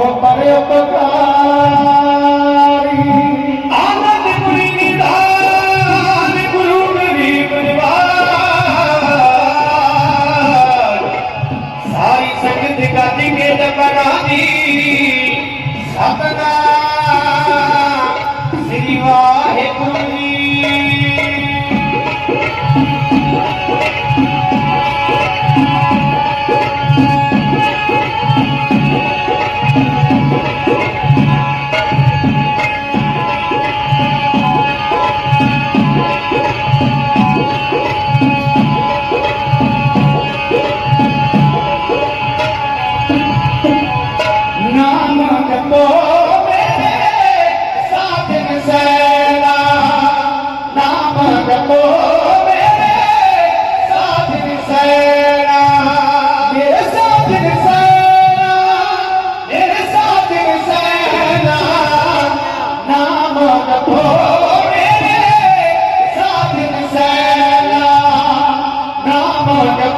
ਬਹੁ ਪਰੇ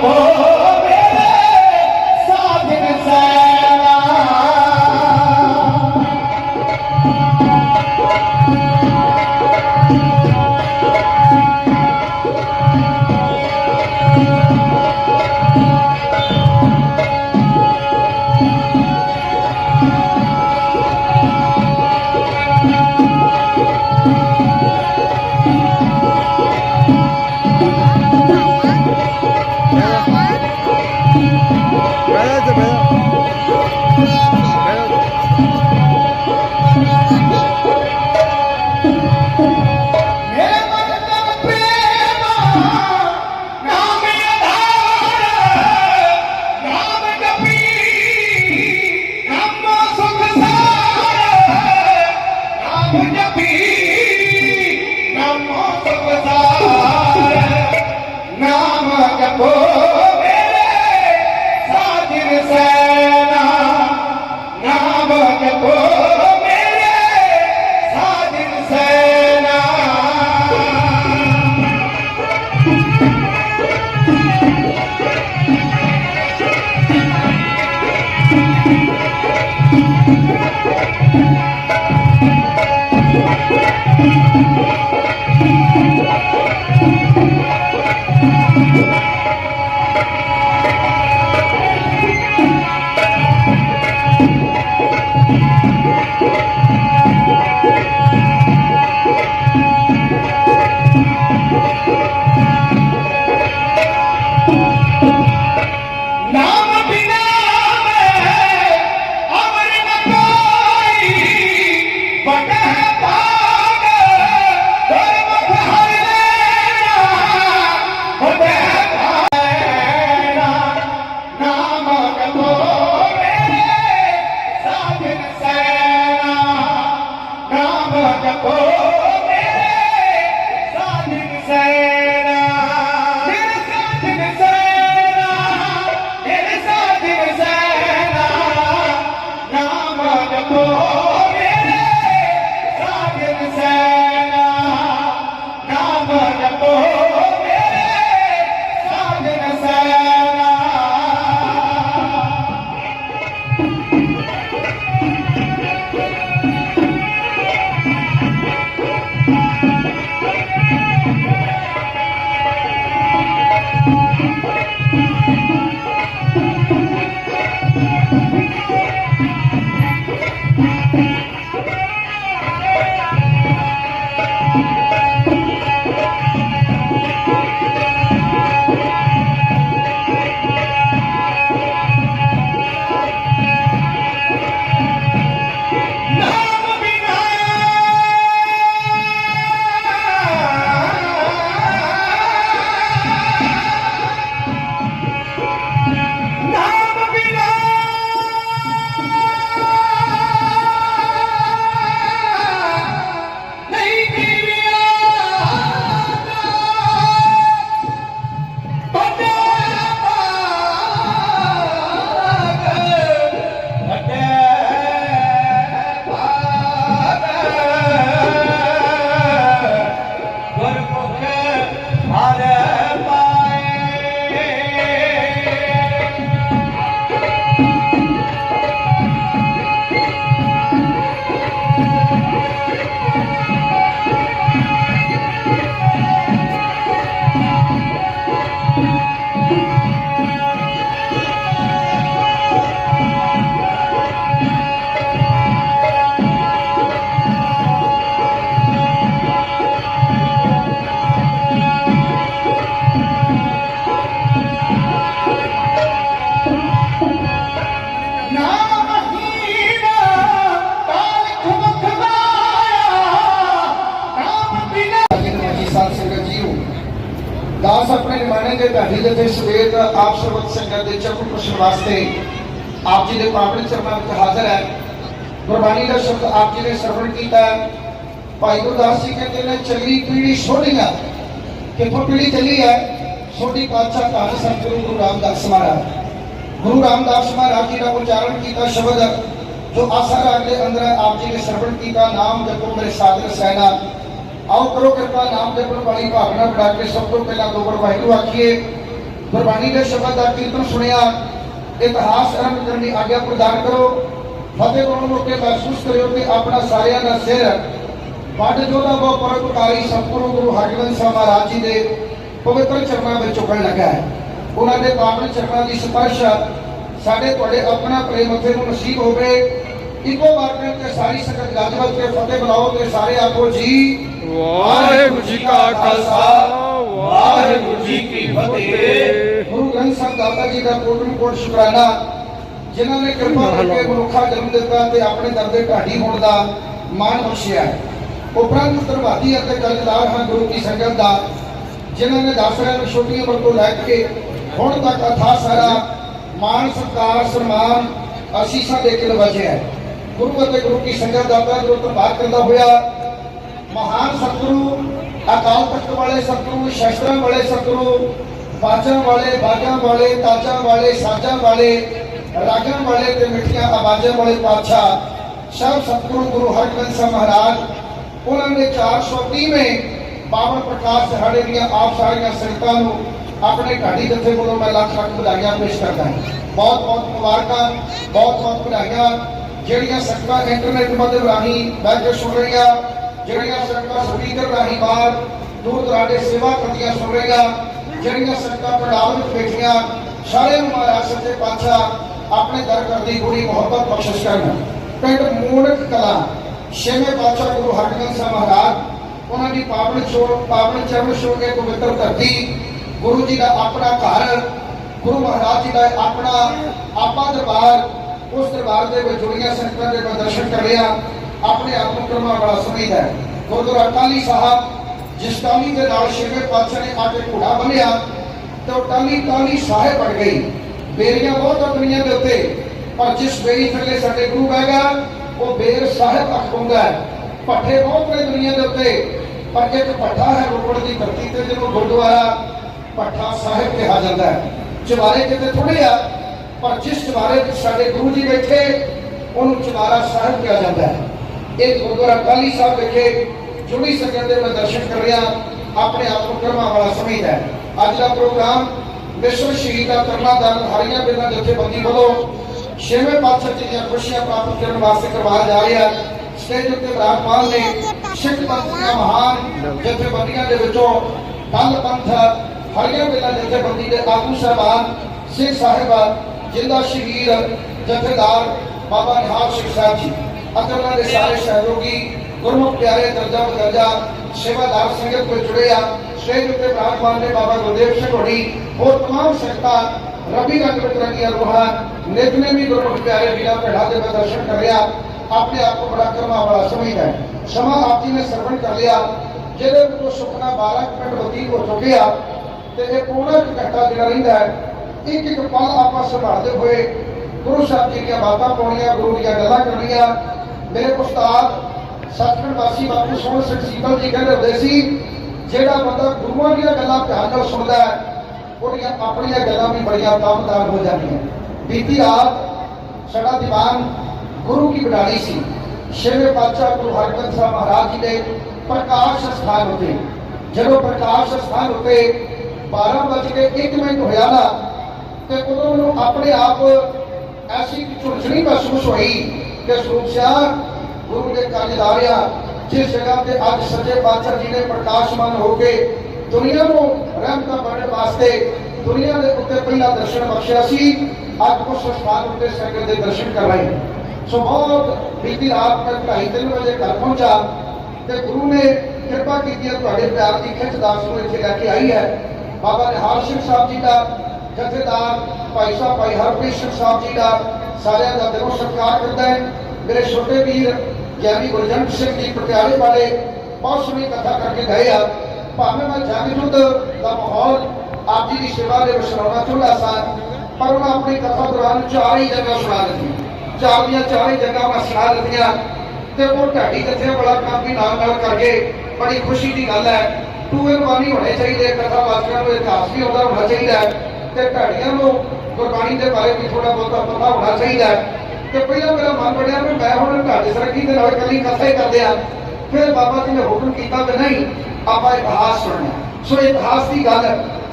ਨਾਮ ਸਰਬਤ ਸੰਗਤ ਪੁੱਛਣ ਵਾਸਤੇ ਆਪ ਜੀ ਦੇ ਪਾਵਨ ਚਰਨਾਂ ਵਿੱਚ ਹਾਜ਼ਰ ਹੈ। ਗੁਰਬਾਣੀ ਦਾ ਸ਼ਬਦ ਆਪ ਜੀ ਨੇ ਸਰਵਣ ਕੀਤਾ ਹੈ। ਭਾਈ ਗੁਰਦਾਸ ਜੀ ਕਹਿੰਦੇ ਨੇ, ਚੱਲੀ ਪੀੜੀ ਸੋਹਣੀਆਂ ਕਿੱਥੋਂ ਪੀੜੀ ਚੱਲੀ ਹੈ? ਛੋਟੀ ਪਾਤਸ਼ਾਹ ਧੰਨ ਸਤਿਗੁਰੂ ਗੁਰੂ ਰਾਮਦਾਸ ਮਹਾਰਾਜ। ਗੁਰੂ ਰਾਮਦਾਸ ਮਹਾਰਾਜ ਜੀ ਦਾ ਉਚਾਰਨ ਕੀਤਾ ਸ਼ਬਦ, ਜੋ ਆਸਾ ਰਾਗ ਦੇ ਅੰਦਰ ਆਪ ਜੀ ਨੇ ਸਰਵਣ ਕੀਤਾ, ਨਾਮ ਜਪੋ ਮੇਰੇ ਸਾਧਨ ਸੈਨਾ। ਆਓ ਕਰੋ ਕਿਰਪਾ, ਨਾਮ ਜਪਣ ਵਾਲੀ ਭਾਵਨਾ ਬਣਾ ਕੇ ਸਭ ਤੋਂ ਪਹਿਲਾਂ ਗੋਬਰ ਵਾਹਿਗੁਰੂ ਆਖੀਏ। ਗੁਰਬਾਣੀ ਦੇ ਸ਼ਬਦ ਦਾ ਕੀਰਤਨ ਸੁਣਿਆ, ਇਤਿਹਾਸ ਆਰੰਭ ਕਰਨ ਦੀ ਆਗਿਆ ਪ੍ਰਦਾਨ ਕਰੋ, ਫਤਿਹ ਪਾਉਣ ਮੌਕੇ ਮਹਿਸੂਸ ਕਰਿਓ ਕਿ ਆਪਣਾ ਸਾਰਿਆਂ ਦਾ ਸਿਰ ਵੱਡ ਜੋਦਾ ਬਹੁ ਪਰਉਪਕਾਰੀ ਸਤਿਗੁਰੂ ਗੁਰੂ ਹਰਗੋਬਿੰਦ ਸਾਹਿਬ ਮਹਾਰਾਜ ਜੀ ਦੇ ਪਵਿੱਤਰ ਚਰਨਾਂ ਵਿੱਚ ਝੁਕਣ ਲੱਗਾ ਹੈ। ਉਹਨਾਂ ਦੇ ਪਾਵਨ ਚਰਨਾਂ ਦੀ ਸਪਰਸ਼ ਸਾਡੇ ਤੁਹਾਡੇ ਆਪਣਾ ਪ੍ਰੇਮ ਉੱਥੇ ਨੂੰ ਨਸੀਬ ਹੋਵੇ। ਇੱਕੋ ਵਾਰ ਕਹਿ ਸਾਰੀ ਸੰਗਤ ਗੱਜ ਤੇ ਫਤਿਹ ਬੁਲਾਓ ਤੇ ਸਾਰੇ ਆਖੋ ਜੀ, ਵਾਹਿਗੁਰੂ ਜੀ ਕਾ ਖਾਲਸਾ। ਵਾਹਿਗੁਰੂ ਜੀ ਕੀ ਫਤਿਹ। ਗੁਰੂ ਗ੍ਰੰਥ ਸਾਹਿਬ ਦਾਤਾ ਜੀ ਦਾ ਕੋਟਨ ਕੋਟ ਸ਼ੁਕਰਾਨਾ। ਜਿਨ੍ਹਾਂ ਨੇ ਕਿਰਪਾ ਕਰਕੇ ਮਨੁੱਖਾ ਜਨਮ ਦਿੱਤਾ ਤੇ ਆਪਣੇ ਦਰ ਦੇ ਢਾਡੀ ਹੋਣ ਦਾ ਮਾਣ ਬਖਸ਼ਿਆ ਹੈ। ਉਪਰੰਤ ਧਰਵਾਦੀ ਅਤੇ ਜਲਦਾਰ ਹਨ ਗੁਰੂ ਕੀ ਸੰਗਤ ਦਾ ਜਿਨ੍ਹਾਂ ਨੇ ਦਾਸਰਿਆਂ ਨੂੰ ਛੋਟੀ ਉਮਰ ਤੋਂ ਲੈ ਕੇ ਹੁਣ ਤੱਕ ਅਥਾ ਸਾਰਾ ਮਾਨ ਸਤਿਕਾਰ ਸਨਮਾਨ ਅਸੀਸਾਂ ਦੇ ਕੇ ਨਵਾਜਿਆ ਹੈ। ਗੁਰੂ ਅਤੇ ਗੁਰੂ ਕੀ ਸੰਗਤ ਦਾ ਧੰਨਵਾਦ ਕਰਦਾ ਹੋਇਆ ਮਹਾਨ ਸਤਿਗੁਰੂ ਅਕਾਲ ਤਖਤ ਵਾਲੇ ਸਤਿਗੁਰੂ ਸ਼ਸਤਰਾਂ ਵਾਲੇ ਸਤਿਗੁਰੂ ਬਾਜਾਂ ਵਾਲੇ ਬਾਜਾਂ ਵਾਲੇ ਤਾਜਾਂ ਵਾਲੇ ਸਾਜਾਂ ਵਾਲੇ ਰਾਗਾਂ ਵਾਲੇ ਤੇ ਮਿੱਠੀਆਂ ਆਵਾਜ਼ਾਂ ਵਾਲੇ ਪਾਤਸ਼ਾਹ ਸਭ ਸਤਿਗੁਰੂ ਗੁਰੂ ਹਰਗੋਬਿੰਦ ਸਾਹਿਬ ਮਹਾਰਾਜ ਉਹਨਾਂ ਨੇ 430ਵੇਂ ਪਾਵਨ ਪ੍ਰਕਾਸ਼ ਦਿਹਾੜੇ ਦੀਆਂ ਆਪ ਸਾਰੀਆਂ ਸੰਗਤਾਂ ਨੂੰ ਆਪਣੇ ਢਾਡੀ ਜਥੇ ਕੋਲੋਂ ਮੈਂ ਲੱਖ ਲੱਖ ਵਧਾਈਆਂ ਪੇਸ਼ ਕਰਦਾ ਹਾਂ ਬਹੁਤ ਬਹੁਤ ਮੁਬਾਰਕਾਂ ਬਹੁਤ ਬਹੁਤ ਵਧਾਈਆਂ ਜਿਹੜੀਆਂ ਸੰਗਤਾਂ ਇੰਟਰਨੈਟ ਮਾਧਿਅਮ ਰਾਹੀਂ ਬੈਠ ਕੇ ਸੁਣ ਰਹੀਆਂ ਜਿਹੜੀਆਂ ਸੰਗਤਾਂ ਸਪੀਕਰ ਰਾਹੀਂ ਬਾਹਰ ਦੂਰ ਦਰਾਡੇ ਸੇਵਾ ਕਰਦੀਆਂ ਸੁਣ ਰਹੀਆਂ, ਜਿਹੜੀਆਂ ਸੰਗਤਾਂ ਪੰਡਾਲ ਵਿੱਚ ਬੈਠੀਆਂ ਸਾਰਿਆਂ ਨੂੰ ਮਹਾਰਾਜ ਸੱਚੇ ਪਾਤਸ਼ਾਹ, ਆਪਣੇ ਦਰ ਕਰਦੀ ਗੋੜੀ ਮੁਹੱਬਤ ਬਖਸ਼ਿਸ਼ ਕਰਨ। ਪਿੰਡ ਮੂਣਕ ਕਲਾ, ਛੇਵੇਂ ਪਾਤਸ਼ਾਹ ਗੁਰੂ ਹਰਗੋਬਿੰਦ ਸਾਹਿਬ ਮਹਾਰਾਜ, ਉਹਨਾਂ ਦੀ ਪਾਵਨ ਛੋੜ, ਪਾਵਨ ਚਰਨ ਛੋੜ ਕੇ ਪਵਿੱਤਰ ਧਰਤੀ, ਗੁਰੂ ਜੀ ਦਾ ਆਪਣਾ ਘਰ, ਗੁਰੂ ਮਹਾਰਾਜ ਜੀ ਦਾ ਆਪਣਾ ਆਪਾ ਦਰਬਾਰ, ਉਸ ਦਰਬਾਰ ਦੇ ਵਿੱਚ ਜੁੜੀਆਂ ਸੰਗਤਾਂ ਦੇ ਮੈਂ ਦਰਸ਼ਨ ਕਰ ਰਿਹਾ ਆਪਣੇ ਆਪ ਨੂੰ ਕਰਮਾ ਵਾਲਾ ਸਮਝਦਾ ਹੈ। ਗੁਰਦੁਆਰਾ ਟਾਲੀ ਸਾਹਿਬ, ਜਿਸ ਟਾਲੀ ਦੇ ਨਾਲ ਛੇਵੇਂ ਪਾਤਸ਼ਾਹ ਨੇ ਆ ਕੇ ਘੋੜਾ ਬੰਨਿਆ ਤੇ ਉਹ ਟਾਲੀ ਟਾਲੀ ਸਾਹਿਬ ਬਣ ਗਈ। ਬੇਰੀਆਂ ਬਹੁਤ ਆ ਦੁਨੀਆ ਦੇ ਉੱਤੇ ਪਰ ਜਿਸ ਬੇਰੀ ਥੱਲੇ ਸਾਡੇ ਗੁਰੂ ਬਹਿ ਗਿਆ, ਉਹ ਬੇਰ ਸਾਹਿਬ ਅਖਵਾਉਂਦਾ ਹੈ। ਪੱਠੇ ਬਹੁਤ ਨੇ ਦੁਨੀਆ ਦੇ ਉੱਤੇ, ਪਰ ਇੱਕ ਪੱਠਾ ਹੈ ਰੋਪੜ ਦੀ ਧਰਤੀ ਤੇ, ਜਿਹਨੂੰ ਗੁਰਦੁਆਰਾ ਪੱਠਾ ਸਾਹਿਬ ਕਿਹਾ ਜਾਂਦਾ ਹੈ। ਚਵਾਰੇ ਕਿਤੇ ਥੋੜੇ ਆ, ਪਰ ਜਿਸ ਚਵਾਰੇ ਵਿੱਚ ਸਾਡੇ ਗੁਰੂ ਜੀ ਬੈਠੇ, ਉਹਨੂੰ ਚਵਾਰਾ ਸਾਹਿਬ ਕਿਹਾ ਜਾਂਦਾ ਹੈ। ਇਹ ਗੁਰਦੁਆਰਾ ਕਾਲੀ ਸਾਹਿਬ ਵਿਖੇ ਜੁੜੀ ਸੰਗਤ ਦੇ ਮੈਂ ਦਰਸ਼ਨ ਕਰ ਰਿਹਾ, ਆਪਣੇ ਆਪ ਨੂੰ ਕਰਮਾ ਵਾਲਾ ਸਮਝਦਾ ਹੈ। ਅੱਜ ਦਾ ਪ੍ਰੋਗਰਾਮ ਵਿਸ਼ਵ ਸ਼ਹੀਦ ਦਾ ਹਰੀਆਂ ਬਿਨਾਂ ਜਥੇਬੰਦੀ ਵੱਲੋਂ ਛੇਵੇਂ ਪਾਤਸ਼ਾਹ ਜੀ ਦੀਆਂ ਖੁਸ਼ੀਆਂ ਪ੍ਰਾਪਤ ਕਰਨ ਵਾਸਤੇ ਕਰਵਾਇਆ ਜਾ ਰਿਹਾ ਹੈ। ਸਟੇਜ ਉੱਤੇ ਵਿਰਾਜਮਾਨ ਨੇ ਸਿੱਖ ਪੰਥ ਦੀਆਂ ਮਹਾਨ ਜਥੇਬੰਦੀਆਂ ਦੇ ਵਿੱਚੋਂ ਕੱਲ ਪੰਥ ਹਰੀਆਂ ਬਿਨਾਂ ਜਥੇਬੰਦੀ ਦੇ ਆਗੂ ਸਾਹਿਬਾਨ ਸਿੰਘ ਸਾਹਿਬਾ, ਜਿੰਦਾ ਸ਼ਹੀਦ ਜਥੇਦਾਰ ਬਾਬਾ ਨਿਹਾਲ ਸਿੰਘ ਸਾਹਿਬ ਜੀ। ਅਤੇ ਉਹਨਾਂ ਦੇ ਸਾਰੇ ਸਹਿਯੋਗੀ, ਗੁਰਮੁਖ ਪਿਆਰੇ ਦਰਜਾ ਬਦਰਜਾ, ਸੇਵਾਦਾਰ ਸੰਗਤ ਕੋਲ ਜੁੜੇ ਆ। ਉੱਤੇ ਵਿਰਾਜਮਾਨ ਨੇ ਬਾਬਾ ਗੁਰਦੇਵ ਸਿੰਘ ਹੋਣੀ, ਹੋਰ ਤਮਾਮ ਸੰਗਤਾਂ, ਰਬੀ ਰੰਗ ਵਿੱਚ ਰੰਗੀਆਂ ਰੂਹਾਂ ਨਿਤਨੇਮੀ ਗੁਰਮੁਖ ਪਿਆਰੇ ਵੀਰਾਂ ਭੈਣਾਂ ਦੇ ਦਰਸ਼ਨ ਕਰ ਰਿਹਾ, ਆਪਣੇ ਆਪ ਨੂੰ ਬੜਾ ਕਰਮਾ ਵਾਲਾ ਸਮਝਦਾ ਹੈ। ਸਮਾਂ ਆਪ ਜੀ ਨੇ ਸਰਵਣ ਕਰ ਲਿਆ, ਜਿਹਦੇ ਵਿੱਚੋਂ ਸੁਪਨਾ 12 ਕੁ ਮਿੰਟ ਬਤੀਤ ਹੋ ਚੁੱਕੇ ਆ, ਤੇ ਇਹ ਪੂਰਾ ਇੱਕ ਘੰਟਾ ਜਿਹੜਾ ਰਹਿੰਦਾ ਹੈ, ਇੱਕ ਇੱਕ ਪਲ ਆਪਾਂ ਸੰਭਾਲਦੇ ਹੋਏ ਗੁਰੂ ਸਾਹਿਬ ਜੀ ਦੀਆਂ ਬਾਤਾਂ ਪਾਉਣੀਆਂ, ਗੁਰੂ ਦੀਆਂ ਗੱਲਾਂ ਕਰਨੀਆਂ ਮੇਰੇ ਉਸਤਾਦ ਸਤਿਗੁਰ ਵਾਸੀ ਬਾਪੂ ਸੋਹਣ ਸਿੰਘ ਸੀਤਲ ਜੀ ਕਹਿੰਦੇ ਹੁੰਦੇ ਸੀ, ਜਿਹੜਾ ਬੰਦਾ ਗੁਰੂਆਂ ਦੀਆਂ ਗੱਲਾਂ ਧਿਆਨ ਨਾਲ ਸੁਣਦਾ ਹੈ, ਉਹਦੀਆਂ ਆਪਣੀਆਂ ਗੱਲਾਂ ਵੀ ਬੜੀਆਂ ਤਾਮਦਾਰ ਹੋ ਜਾਂਦੀਆਂ। ਬੀਤੀ ਰਾਤ ਸਾਡਾ ਦੀਵਾਨ ਗੁਰੂ ਕੀ ਬਡਾਲੀ ਸੀ। ਛੇਵੇਂ ਪਾਤਸ਼ਾਹ ਗੁਰੂ ਹਰਗੋਬਿੰਦ ਸਾਹਿਬ ਮਹਾਰਾਜ ਜੀ ਦੇ ਪ੍ਰਕਾਸ਼ ਸਥਾਨ ਉਤੇ। ਜਦੋਂ ਪ੍ਰਕਾਸ਼ ਸਥਾਨ ਉਤੇ 12 ਵਜ ਕੇ 1 ਮਿੰਟ ਹੋਇਆ ਨਾ, ਤੇ ਉਦੋਂ ਮੈਨੂੰ ਆਪਣੇ ਆਪ ਐਸੀ ਝੁਰਝਣੀ ਮਹਿਸੂਸ ਹੋਈ ਕਿ ਸਰੂਪ ਗੁਰੂ ਦੇ ਕਾਰਜਦਾਰ ਆ ਜਿਸ ਜਗ੍ਹਾ ਤੇ ਅੱਜ ਸੱਚੇ ਪਾਤਸ਼ਾਹ ਜੀ ਨੇ ਪ੍ਰਕਾਸ਼ਮਾਨ ਹੋ ਕੇ ਦੁਨੀਆ ਨੂੰ ਰਹਿਮਤਾਂ ਬਣਨ ਵਾਸਤੇ ਦੁਨੀਆ ਦੇ ਉੱਤੇ ਪਹਿਲਾ ਦਰਸ਼ਨ ਬਖਸ਼ਿਆ ਸੀ, ਅੱਜ ਉਸ ਸਥਾਨ ਉੱਤੇ ਸੰਗਤ ਦੇ ਦਰਸ਼ਨ ਕਰ ਸੋ ਬਹੁਤ ਬੀਤੀ ਰਾਤ ਮੈਂ ਢਾਈ ਤਿੰਨ ਵਜੇ ਘਰ ਪਹੁੰਚਾ ਤੇ ਗੁਰੂ ਨੇ ਕਿਰਪਾ ਕੀਤੀ ਹੈ, ਤੁਹਾਡੇ ਪਿਆਰ ਦੀ ਖਿੱਚ ਦਾਸ ਨੂੰ ਇੱਥੇ ਲੈ ਕੇ ਆਈ ਹੈ। ਬਾਬਾ ਨਿਹਾਲ ਸਿੰਘ ਸਾਹਿਬ ਜੀ ਦਾ ਜਥੇਦਾਰ, ਭਾਈ ਸਾਹਿਬ ਭਾਈ ਹਰਪ੍ਰੀਤ ਸਿੰਘ ਸਾਹਿਬ ਜੀ ਦਾ ਸਾਰਿਆਂ ਦਾ ਦਿਲੋਂ ਸਤਿਕਾਰ ਕਰਦਾ ਹੈ। ਮੇਰੇ ਛੋਟੇ ਵੀਰ ਗਿਆਨੀ ਗੁਰਜੰਟ ਸਿੰਘ ਜੀ ਪਟਿਆਲੇ ਵਾਲੇ ਬਹੁਤ ਸੋਹਣੀ ਕਥਾ ਕਰਕੇ ਗਏ ਆ। ਭਾਵੇਂ ਮੈਂ ਜੰਗ ਦਾ ਮਾਹੌਲ ਆਪ ਜੀ ਦੀ ਸੇਵਾ ਦੇ ਵਿਸ਼ਰਾਉਣਾ ਚਾਹੁੰਦਾ ਸਾਂ, ਪਰ ਉਹਨਾਂ ਆਪਣੀ ਕਥਾ ਦੌਰਾਨ ਚਾਰ ਹੀ ਜਗ੍ਹਾ ਸੁਣਾ ਦਿੱਤੀ ਚਾਰ ਦੀਆਂ ਚਾਰ ਹੀ ਜਗ੍ਹਾ ਮੈਂ ਸੁਣਾ ਦਿੱਤੀਆਂ ਤੇ ਉਹ ਢਾਡੀ ਜਥੇ ਬੜਾ ਕੰਮ ਵੀ ਨਾਲ ਨਾਲ ਕਰਕੇ ਬੜੀ ਖੁਸ਼ੀ ਦੀ ਗੱਲ ਹੈ। ਟੂ ਇਨ ਹੋਣੇ ਚਾਹੀਦੇ ਕਥਾ ਵਾਚਕਾਂ ਨੂੰ ਇਤਿਹਾਸ ਵੀ ਆਉਂਦਾ ਹੋਣਾ ਚਾਹੀਦਾ ਤੇ ਢਾਡੀਆਂ ਨੂੰ ਗੁਰਬਾਣੀ ਦੇ ਬਾਰੇ ਵੀ ਥੋੜਾ ਬਹੁਤਾ ਪਤਾ ਹੋਣਾ ਚਾਹੀਦਾ ਤੇ ਪਹਿਲਾਂ ਮੇਰਾ ਮਨ ਬਣਿਆ ਵੀ ਮੈਂ ਹੁਣ ਢਾਡੀ ਸਰਕੀ ਦੇ ਨਾਲ ਇਕੱਲੀ ਕਥਾ ਹੀ ਕਰਦੇ ਆ ਫਿਰ ਬਾਬਾ ਜੀ ਨੇ ਹੁਕਮ ਕੀਤਾ ਕਿ ਨਹੀਂ, ਆਪਾਂ ਇਤਿਹਾਸ ਸੁਣਨਾ ਸੋ ਇਤਿਹਾਸ ਦੀ ਗੱਲ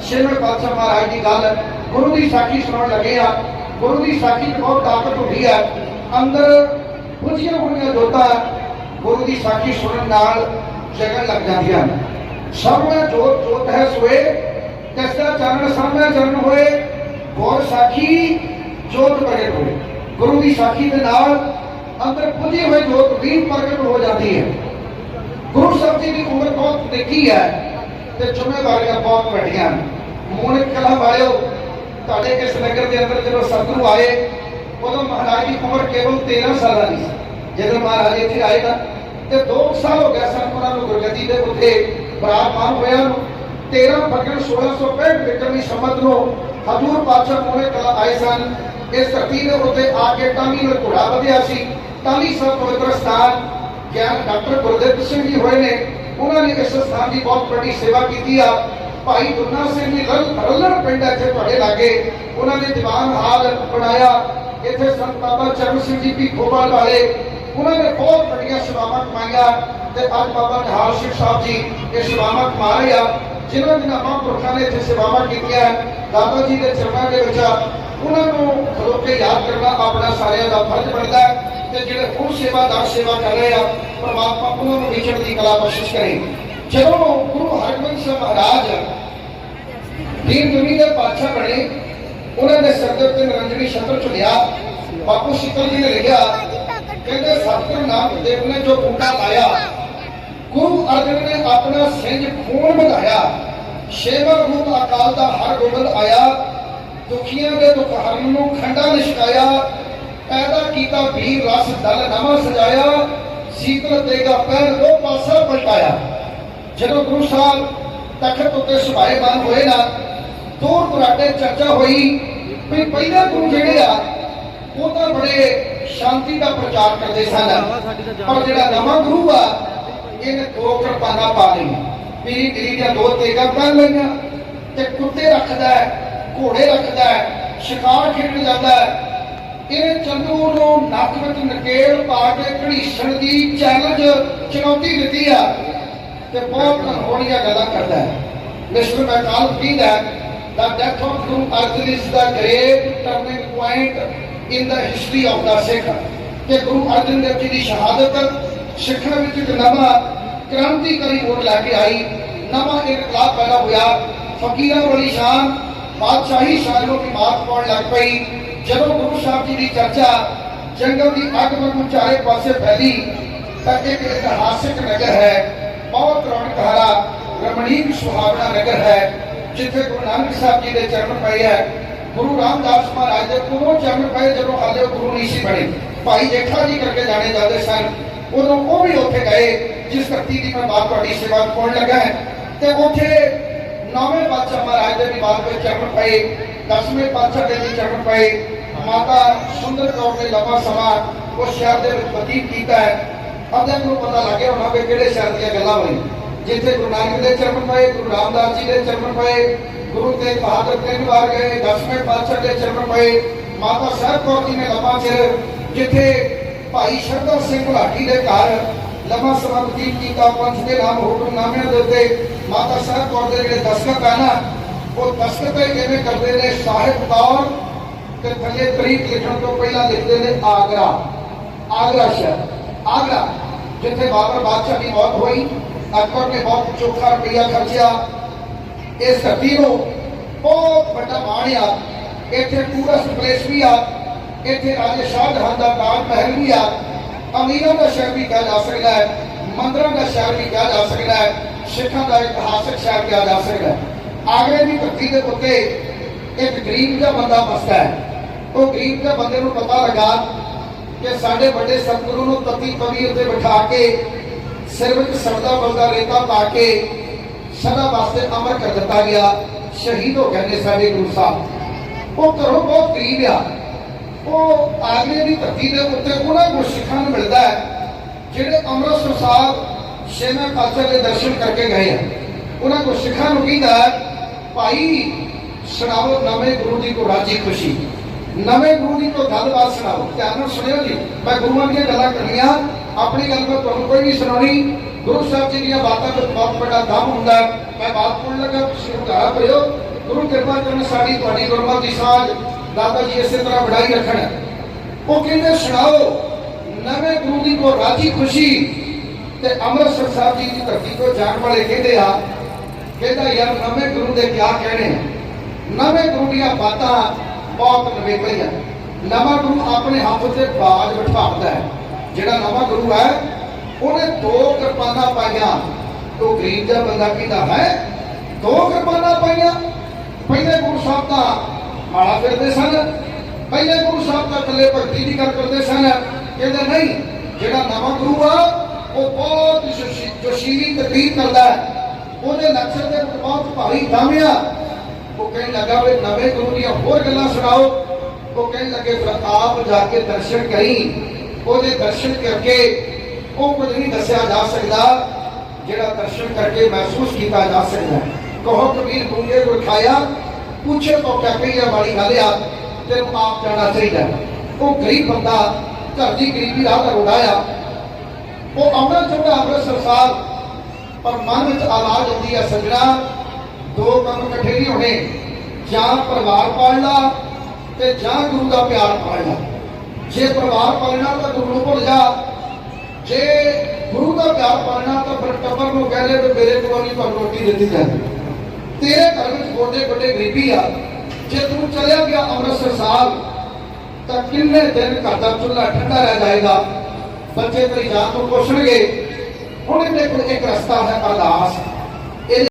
ਛੇਵੇਂ ਪਾਤਸ਼ਾਹ ਮਹਾਰਾਜ ਦੀ ਗੱਲ, ਗੁਰੂ ਦੀ ਸਾਖੀ ਸੁਣਾਉਣ ਲੱਗੇ ਆ ਗੁਰੂ ਦੀ ਸਾਖੀ 'ਚ ਬਹੁਤ ਤਾਕਤ ਹੁੰਦੀ ਹੈ। ਅੰਦਰ ਬੁਝੀਆਂ ਹੋਈਆਂ ਜੋਤਾਂ ਗੁਰੂ ਦੀ ਸਾਖੀ ਸੁਣਨ ਨਾਲ ਜਗਣ ਲੱਗ ਜਾਂਦੀਆਂ ਹਨ। ਸਾਹਮਣੇ ਜੋਤ ਜੋਤ ਹੈ ਸੋਏ ਜਿਸ ਦਾ ਚਾਨਣ ਸਾਹਮਣੇ ਚਰਨ ਹੋਏ ਗੁਰ ਸਾਖੀ ਜੋਤ ਪ੍ਰਗਟ ਹੋਏ ਗੁਰੂ ਦੀ ਸਾਖੀ ਦੇ ਨਾਲ ਅੰਦਰ ਬੁਝੀ ਹੋਈ ਜੋਤ ਵੀ ਪ੍ਰਗਟ ਹੋ ਜਾਂਦੀ ਹੈ। ਗੁਰੂ ਸਾਹਿਬ ਜੀ ਦੀ ਉਮਰ ਬਹੁਤ ਨਿੱਕੀ ਹੈ ਤੇ ਜ਼ਿੰਮੇਵਾਰੀਆਂ ਬਹੁਤ ਵੱਡੀਆਂ। ਹਨ ਕਲਾ ਵਾਲਿਓ, ਤੁਹਾਡੇ ਕਿਸ ਨਗਰ ਦੇ ਅੰਦਰ ਜਦੋਂ ਸਤਿਗੁਰੂ ਆਏ, ਉਦੋਂ ਮਹਾਰਾਜ ਦੀ ਉਮਰ ਕੇਵਲ 13 ਸਾਲਾਂ ਦੀ ਸੀ। ਜਦੋਂ ਮਹਾਰਾਜ ਇੱਥੇ ਆਏ ਨਾ ਤੇ 2 ਸਾਲ ਹੋ ਗਿਆ ਸਨ ਉਹਨਾਂ ਨੂੰ ਗੁਰਗੱਦੀ ਦੇ ਉੱਤੇ ਬਰਾਬਰ ਹੋਇਆ ਨੂੰ। 13 ਫਰਵਰੀ 1665 ਵਿਕਰਮੀ ਸੰਮਤ ਨੂੰ ਹਜ਼ੂਰ ਪਾਤਸ਼ਾਹ ਮੂਨਕ ਕਲਾ ਆਏ ਸਨ। ਇਸ ਧਰਤੀ ਦੇ ਉੱਤੇ ਆ ਕੇ ਸੀ। ਟਾਲੀ ਸਾਹਿਬ ਪਵਿੱਤਰ ਸਥਾਨ, ਗਿਆਨ ਡਾਕਟਰ ਗੁਰਦੇਵ ਸਿੰਘ ਜੀ ਹੋਏ ਨੇ। ਉਹਨਾਂ ਨੇ ਇਸ ਸਥਾਨ ਦੀ ਬਹੁਤ ਵੱਡੀ ਸੇਵਾ ਕੀਤੀ ਆ। ਭਾਈ ਦੁਰਨਾ ਸਿੰਘ ਜੀ ਰਲ- ਪਿੰਡ ਇੱਥੇ ਤੁਹਾਡੇ ਲਾਗੇ। ਉਹਨਾਂ ਨੇ ਦੀਵਾਨ ਹਾਲ ਬਣਾਇਆ। ਇੱਥੇ ਸੰਤ ਬਾਬਾ ਚਰਨ ਸਿੰਘ ਜੀ ਵੀ ਖੋਬਾਲ ਵਾਲੇ। ਉਹਨਾਂ ਨੇ ਬਹੁਤ ਵੱਡੀਆਂ ਸੇਵਾਵਾਂ ਕਮਾਈਆਂ। ਤੇ ਅੱਜ ਬਾਬਾ ਨਿਹਾਲ ਸਿੰਘ ਸਾਹਿਬ ਜੀ ਇਹ ਸੇਵਾਵਾਂ ਕਮਾ ਰਹੇ ਆ। ਜਿਨ੍ਹਾਂ ਦੇ ਨਾਮਾਂ ਨੇ ਇੱਥੇ ਸੇਵਾਵਾਂ ਕੀਤੀਆਂ ਦਾਦਾ ਜੀ ਦੇ ਚਰਨਾਂ ਦੇ ਵਿੱਚ ਉਹਨਾਂ ਨੂੰ ਖਲੋ ਕੇ ਯਾਦ ਕਰਨਾ ਆਪਣਾ ਸਾਰਿਆਂ ਦਾ ਫਰਜ਼ ਬਣਦਾ ਹੈ ਤੇ ਜਿਹੜੇ ਹੁਣ ਸੇਵਾਦਾਰ ਸੇਵਾ ਕਰ ਰਹੇ ਆ, ਪਰਮਾਤਮਾ ਉਹਨਾਂ ਨੂੰ ਵਿਚਣ ਦੀ ਕਲਾ ਬਖਸ਼ਿਸ਼ ਕਰੇ। ਜਦੋਂ ਗੁਰੂ ਹਰਗੋਬਿੰਦ ਸਾਹਿਬ ਮਹਾਰਾਜ ਦੀਨ ਦੁਨੀਆ ਦੇ ਪਾਤਸ਼ਾਹ ਬਣੇ, ਉਹਨਾਂ ਨੇ ਸਿਰ ਦੇ ਉੱਤੇ ਨਿਰੰਜਨੀ ਛਤਰ ਚੁਣਿਆ, ਬਾਪੂ ਸ਼ਿਕਲ ਜੀ ਨੇ ਲਿਖਿਆ, ਕਹਿੰਦੇ ਸਤਿਗੁਰੂ ਨਾਨਕ ਨੇ ਜੋ ਬੂਟਾ ਲਾਇਆ ਗੁਰੂ ਅਰਜਨ ਨੇ ਆਪਣਾ ਸਿੰਜ ਖੂਨ ਵਧਾਇਆ। ਛੇਵਾਂ ਰੂਪ ਅਕਾਲ ਦਾ ਹਰ ਗੋਬਿੰਦ ਆਇਆ। ਦੁਖੀਆਂ ਦੇ ਦੁੱਖ ਹਰਨ ਨੂੰ ਖੰਡਾ ਨਿਸ਼ਕਾਇਆ। ਪੈਦਾ ਕੀਤਾ ਵੀਰ ਰਸ ਦਲ ਨਵਾਂ ਸਜਾਇਆ। ਸੀਤਲ ਤੇਗਾ ਪੈਰ ਦੋ ਪਾਸਾ ਪਲਟਾਇਆ। ਜਦੋਂ ਗੁਰੂ ਸਾਹਿਬ ਤਖਤ ਉੱਤੇ ਸੁਭਾਏਮਾਨ ਹੋਏ ਨਾ ਦੂਰ ਦੁਰਾਡੇ ਚਰਚਾ ਹੋਈ ਵੀ ਪਹਿਲੇ ਗੁਰੂ ਜਿਹੜੇ ਆ ਉਹ ਤਾਂ ਬੜੇ ਸ਼ਾਂਤੀ ਦਾ ਪ੍ਰਚਾਰ ਕਰਦੇ ਸਨ। ਪਰ ਜਿਹੜਾ ਨਵਾਂ ਗੁਰੂ ਆ ਇਹਨੇ ਦੋ ਕਿਰਪਾਨਾਂ ਪਾ ਲਈਆਂ। ਪੀਰੀ ਤੇਰੀ ਦੀਆਂ ਦੋ ਤੇਗਾਂ ਕਰ ਲਈਆਂ ਤੇ ਕੁੱਤੇ ਰੱਖਦਾ ਹੈ, ਘੋੜੇ ਰੱਖਦਾ ਹੈ, ਸ਼ਿਕਾਰ ਖੇਡਣ ਜਾਂਦਾ ਹੈ। ਇਹ ਚੰਦੂ ਨੂੰ ਨੱਕ ਵਿੱਚ ਨਕੇਲ ਪਾ ਕੇ ਘੜੀਸਣ ਦੀ ਚੈਲੰਜ ਚੁਣੌਤੀ ਦਿੱਤੀ ਆ ਤੇ ਬਹੁਤ ਹੋਣੀਆਂ ਗੱਲਾਂ ਕਰਦਾ ਹੈ। ਮਿਸਟਰ ਮੈਕਾਲ ਫੀਲ ਹੈ the death of Guru Arjan is the great turning point in the history of the Sikh ਕਿ ਗੁਰੂ ਅਰਜਨ ਦੇਵ ਜੀ ਦੀ ਸ਼ਹਾਦਤ ਸਿੱਖਾਂ ਵਿੱਚ ਇੱਕ ਨਵਾਂ ਕ੍ਰਾਂਤੀਕਾਰੀ ਮੋੜ ਲੈ ਕੇ ਆਈ। ਨਵਾਂ ਇਨਕਲਾਬ ਪੈਦਾ ਹੋਇਆ। ਫਕੀਰਾਂ ਵਾਲੀ ਸ਼ਾਨ, ਬਾਦਸ਼ਾਹੀ ਸ਼ਾਨ ਨੂੰ ਵੀ ਪਾਉਣ ਲੱਗ ਪਈ। ਜਦੋਂ ਗੁਰੂ ਸਾਹਿਬ ਜੀ ਦੀ ਚਰਚਾ ਜੰਗਲ ਦੀ ਅੱਗ ਵਾਂਗੂ ਚਾਰੇ ਪਾਸੇ ਫੈਲੀ, ਤਾਂ ਇੱਕ ਇਤਿਹਾਸਿਕ ਨਗਰ ਹੈ। ਬਹੁਤ ਰੌਣਕ ਹਾਰਾ ਰਮਣੀਕ ਸੁਹਾਵਣਾ ਨਗਰ ਹੈ, ਜਿੱਥੇ ਗੁਰੂ ਨਾਨਕ ਸਾਹਿਬ ਜੀ ਦੇ ਚਰਨ ਪਏ ਹੈ। ਗੁਰੂ ਰਾਮਦਾਸ ਮਹਾਰਾਜ ਦੇ ਕੋਲੋਂ ਚਰਨ ਪਏ ਜਦੋਂ ਹਾਲੇ ਉਹ ਗੁਰੂ ਨਹੀਂ ਸੀ ਬਣੇ। ਭਾਈ ਜੇਠਾ ਜੀ ਕਰਕੇ ਜਾਣੇ ਜਾਂਦੇ ਸਨ। ਉਦੋਂ ਉਹ ਵੀ ਉੱਥੇ ਗਏ, ਜਿਸ ਧਰਤੀ ਦੀ ਮੈਂ ਬਾਤ ਤੁਹਾਡੀ ਸੇਵਾ ਪਾਉਣ ਲੱਗਾ ਹੈ। ਤੇ ਉੱਥੇ ਨੌਵੇਂ ਪਾਤਸ਼ਾਹ ਮਹਾਰਾਜ ਦੇ ਵੀ ਬਾਤ ਵਿੱਚ ਚਰਨ ਪਏ, ਦਸਵੇਂ ਪਾਤਸ਼ਾਹ ਦੇ ਵੀ ਚਰਨ ਪਏ। ਮਾਤਾ ਸੁੰਦਰ ਕੌਰ ਨੇ ਲੰਮਾ ਸਮਾਂ ਉਸ ਸ਼ਹਿਰ ਦੇ ਵਿੱਚ ਬਤੀਤ ਕੀਤਾ ਹੈ। ਅੱਧਿਆਂ ਨੂੰ ਪਤਾ ਲੱਗਿਆ ਹੋਣਾ ਵੀ ਕਿਹੜੇ ਸ਼ਹਿਰ ਦੀਆਂ ਗੱਲਾਂ ਹੋਈਆਂ। ਜਿੱਥੇ ਗੁਰੂ ਨਾਨਕ ਦੇ ਚਰਨ ਪਏ, ਗੁਰੂ ਰਾਮਦਾਸ ਜੀ ਦੇ ਚਰਨ ਪਏ, ਗੁਰੂ ਤੇਗ ਬਹਾਦਰ ਤਿੰਨ ਵਾਰ ਗਏ, ਦਸਵੇਂ ਪਾਤਸ਼ਾਹ ਦੇ ਚਰਨ ਪਏ। ਮਾਤਾ ਸਾਹਿਬ ਕੌਰ ਜੀ ਨੇ ਲੰਮਾ ਚਿਰ ਜਿੱਥੇ ਭਾਈ ਸ਼ਰਦਾ ਸਿੰਘ ਘੁਲਾਟੀ ਦੇ ਘਰ ਲੰਮਾ ਸਮਾਂ ਬਤੀਤ ਕੀਤਾ। ਪੰਜ ਦੇ ਨਾਮ ਹੁਕਮਨਾਮਿਆਂ ਦੇ ਉੱਤੇ ਮਾਤਾ ਸਾਹਿਬ ਕੌਰ ਦੇ ਜਿਹੜੇ ਦਸਤਖਤ ਆ ਨਾ, ਉਹ ਦਸਤਖਤ ਕਿਵੇਂ ਕਰਦੇ ਨੇ, ਸਾਹਿਬ ਕੌਰ ਤੇ ਥੱਲੇ ਤਰੀਕ ਲਿਖਣ ਤੋਂ ਪਹਿਲਾਂ ਲਿਖਦੇ ਨੇ ਆਗਰਾ। ਆਗਰਾ ਸ਼ਹਿਰ। ਆਗਰਾ, ਜਿੱਥੇ ਬਾਬਰ ਬਾਦਸ਼ਾਹ ਦੀ ਮੌਤ ਹੋਈ। ਅਕਬਰ ਨੇ ਬਹੁਤ ਚੋਖਾ ਰੁਪਈਆ ਖਰਚਿਆ। ਇਹ ਧਰਤੀ ਨੂੰ ਬਹੁਤ ਵੱਡਾ ਮਾਣ ਆ। ਇੱਥੇ ਟੂਰਿਸਟ ਪਲੇਸ ਵੀ ਆ। ਇੱਥੇ ਰਾਜੇ ਸ਼ਾਹਜਹਾਨ ਦਾ ਤਾਜ ਮਹਿਲ ਵੀ ਆ। ਅਮੀਰਾਂ ਦਾ ਸ਼ਹਿਰ ਵੀ ਕਿਹਾ ਜਾ ਸਕਦਾ ਹੈ, ਮੰਦਰਾਂ ਦਾ ਸ਼ਹਿਰ ਵੀ ਕਿਹਾ ਜਾ ਸਕਦਾ ਹੈ, ਸਿੱਖਾਂ ਦਾ ਇਤਿਹਾਸਕ ਸ਼ਹਿਰ ਕਿਹਾ ਜਾ ਸਕਦਾ ਹੈ। ਆਗਰੇ ਦੀ ਧਰਤੀ ਦੇ ਉੱਤੇ ਇੱਕ ਗਰੀਬ ਜਿਹਾ ਬੰਦਾ ਬਸਦਾ ਹੈ। ਉਹ ਗਰੀਬ ਦੇ ਬੰਦੇ ਨੂੰ ਪਤਾ ਲੱਗਾ ਕਿ ਸਾਡੇ ਵੱਡੇ ਸਤਿਗੁਰੂ ਨੂੰ ਤਤੀ ਤਵੀ ਉੱਤੇ ਬਿਠਾ ਕੇ, ਸਿਰ ਵਿੱਚ ਸਰਦਾ ਬਲਦਾ ਰੇਤਾ ਪਾ ਕੇ ਸਦਾ ਵਾਸਤੇ ਅਮਰ ਕਰ ਦਿੱਤਾ ਗਿਆ। ਸ਼ਹੀਦ ਹੋ ਗਏ ਨੇ ਸਾਡੇ ਗੁਰੂ ਸਾਹਿਬ। ਉਹ ਘਰੋਂ ਬਹੁਤ ਗਰੀਬ ਆ। ਉਹ ਆਗਰੇ ਦੀ ਧਰਤੀ ਦੇ ਉੱਤੇ ਉਹਨਾਂ ਨੂੰ ਸਿੱਖਾਂ ਨੂੰ ਮਿਲਦਾ ਹੈ, ਜਿਹੜੇ ਅੰਮ੍ਰਿਤਸਰ ਸਾਹਿਬ ਛੇਵੇਂ ਪਾਤਸ਼ਾਹ ਦੇ ਦਰਸ਼ਨ ਕਰਕੇ ਗਏ ਆ। ਉਹਨਾਂ ਕੋ ਸਿੱਖਾਂ ਨੂੰ ਕਹਿੰਦਾ ਭਾਈ, ਸੁਣਾਓ, ਨਵੇਂ ਗੁਰੂ ਦੀ ਕੋ ਰਾਜੀ ਖੁਸ਼ੀ। ਨਵੇਂ ਗੁਰੂ ਦੀ ਕੋ ਗੱਲਬਾਤ ਸੁਣਾਓ। ਧਿਆਨ ਨਾਲ ਸੁਣਿਓ ਜੀ। ਮੈਂ ਗੁਰੂਆਂ ਦੀਆਂ ਗੱਲਾਂ ਕਰਨੀਆਂ। ਆਪਣੀ ਗੱਲ ਮੈਂ ਤੁਹਾਨੂੰ ਕੋਈ ਨਹੀਂ ਸੁਣਾਉਣੀ। ਗੁਰੂ ਸਾਹਿਬ ਜੀ ਦੀਆਂ ਬਾਤਾਂ ਵਿੱਚ ਬਹੁਤ ਵੱਡਾ ਦਮ ਹੁੰਦਾ ਹੈ। ਮੈਂ ਬਾਤ ਪੁੱਛਣ ਲੱਗਾ ਸ਼ੁਰੂ ਕਰਾ ਪਿਓ ਗੁਰੂ ਕਿਰਪਾ ਕਰਨ ਸਾਡੀ ਤੁਹਾਡੀ ਗੁਰਮਤਿ ਸਾਜ ਦਾਦਾ ਜੀ ਇਸੇ ਤਰ੍ਹਾਂ ਵਧਾਈ ਰੱਖਣ। ਉਹ ਕਹਿੰਦੇ, ਸੁਣਾਓ, ਨਵੇਂ ਗੁਰੂ ਦੀ ਕੋ ਰਾਜੀ ਖੁਸ਼ੀ ਤੇ ਅੰਮ੍ਰਿਤਸਰ ਸਾਹਿਬ ਜੀ ਦੀ ਧਰਤੀ ਤੋਂ ਜਾਣ ਵਾਲੇ ਕਹਿੰਦੇ ਆ, ਕਹਿੰਦਾ, ਯਾਰ, ਨਵੇਂ ਗੁਰੂ ਦੇ ਕਿਆ ਕਹਿਣੇ ਨਵੇਂ ਗੁਰੂ ਦੀਆਂ ਬਾਤਾਂ ਬਹੁਤ ਨਵੇਕਲੀਆਂ ਨਵਾਂ ਗੁਰੂ ਆਪਣੇ ਹੱਥ ਤੇ ਬਾਜ ਬਿਠਾਉਂਦਾ ਹੈ। ਜਿਹੜਾ ਨਵਾਂ ਗੁਰੂ ਹੈ, ਉਹਨੇ ਦੋ ਕਿਰਪਾਨਾਂ ਪਾਈਆਂ। ਉਹ ਗਰੀਬ ਦਾ ਬੰਦਾ ਕਹਿੰਦਾ, ਹੈ? ਦੋ ਕਿਰਪਾਨਾਂ ਪਾਈਆਂ? ਪਹਿਲੇ ਗੁਰੂ ਸਾਹਿਬ ਦਾ ਮਾਲਾ ਫਿਰਦੇ ਸਨ। ਪਹਿਲੇ ਗੁਰੂ ਸਾਹਿਬ ਦਾ ਇਕੱਲੇ ਭਗਤੀ ਦੀ ਗੱਲ ਕਰਦੇ ਸਨ। ਕਹਿੰਦੇ ਨਹੀਂ, ਜਿਹੜਾ ਨਵਾਂ ਗੁਰੂ ਆ, ਉਹ ਬਹੁਤ ਜੋਸ਼ੀਲੀ ਤਕਰੀਰ ਕਰਦਾ ਹੈ। ਉਹਦੇ ਲਕਸ਼ਣ ਦੇ ਬਹੁਤ ਭਾਰੀ ਦਮ ਆ। ਉਹ ਕਹਿਣ ਲੱਗਾ ਵੀ ਨਵੇਂ ਗੁਰੂ ਦੀਆਂ ਹੋਰ ਗੱਲਾਂ ਸੁਣਾਓ। ਉਹ ਕਹਿਣ ਲੱਗੇ, ਫਿਰ ਆਪ ਜਾ ਕੇ ਦਰਸ਼ਨ ਕਰੀ। ਉਹਦੇ ਦਰਸ਼ਨ ਕਰਕੇ ਉਹ ਕੁਝ ਨਹੀਂ ਦੱਸਿਆ ਜਾ ਸਕਦਾ, ਜਿਹੜਾ ਦਰਸ਼ਨ ਕਰਕੇ ਮਹਿਸੂਸ ਕੀਤਾ ਜਾ ਸਕਦਾ। ਕਹੋ ਕਬੀਰ ਗੁੰਗੇ ਕੋ ਪੁੱਛੇ ਤੋਂ ਕਿਆ ਕਹੀਆ ਵਾਲੀ ਗੱਲ ਆ, ਤੈਨੂੰ ਆਪ ਜਾਣਾ ਚਾਹੀਦਾ। ਉਹ ਗਰੀਬ ਬੰਦਾ, ਘਰ ਦੀ ਗਰੀਬੀ ਰਾਹ ਦਾ ਰੋੜਾਇਆ ਉਹ ਆਉਣਾ ਚਾਹੁੰਦਾ ਅੰਮ੍ਰਿਤਸਰ ਸਾਹਿਬ ਪਰ ਮਨ ਵਿੱਚ ਆਵਾਜ਼ ਆਉਂਦੀ ਹੈ ਸੱਜਣਾ, ਦੋ ਕੰਮ ਇਕੱਠੇ ਨਹੀਂ ਹੋਣੇ। ਜਾਂ ਪਰਿਵਾਰ ਪਾਲਣਾ ਤੇ ਜਾਂ ਗੁਰੂ ਦਾ ਪਿਆਰ ਪਾਲਣਾ ਜੇ ਪਰਿਵਾਰ ਪਾਲਣਾ ਤਾਂ ਗੁਰੂ ਨੂੰ ਭੁੱਲ ਜਾ। ਜੇ ਗੁਰੂ ਦਾ ਪਿਆਰ ਪਾਲਣਾ ਤਾਂ ਫਿਰ ਟੱਬਰ ਨੂੰ ਕਹਿੰਦੇ ਵੀ ਮੇਰੇ ਕੋਲ ਨਹੀਂ ਤੁਹਾਨੂੰ ਰੋਟੀ ਦਿੱਤੀ ਜਾਂਦੀ। ਤੇਰੇ ਘਰ ਵਿੱਚ ਗੋਡੇ ਗੋਡੇ ਗਰੀਬੀ ਆ। ਜੇ ਤੂੰ ਚਲਿਆ ਗਿਆ ਅੰਮ੍ਰਿਤਸਰ ਸਾਹਿਬ, ਤਾਂ ਕਿੰਨੇ ਦਿਨ ਘਰ ਦਾ ਚੁੱਲ੍ਹਾ ਠੰਡਾ ਰਹਿ ਜਾਏਗਾ? ਬੱਚੇ ਤੇਰੀ ਜਾਨ ਨੂੰ ਪੁੱਛਣਗੇ, ਹੁਣ ਇਹਦੇ ਕੋਲ ਇੱਕ ਰਸਤਾ ਹੈ ਅਰਦਾਸ।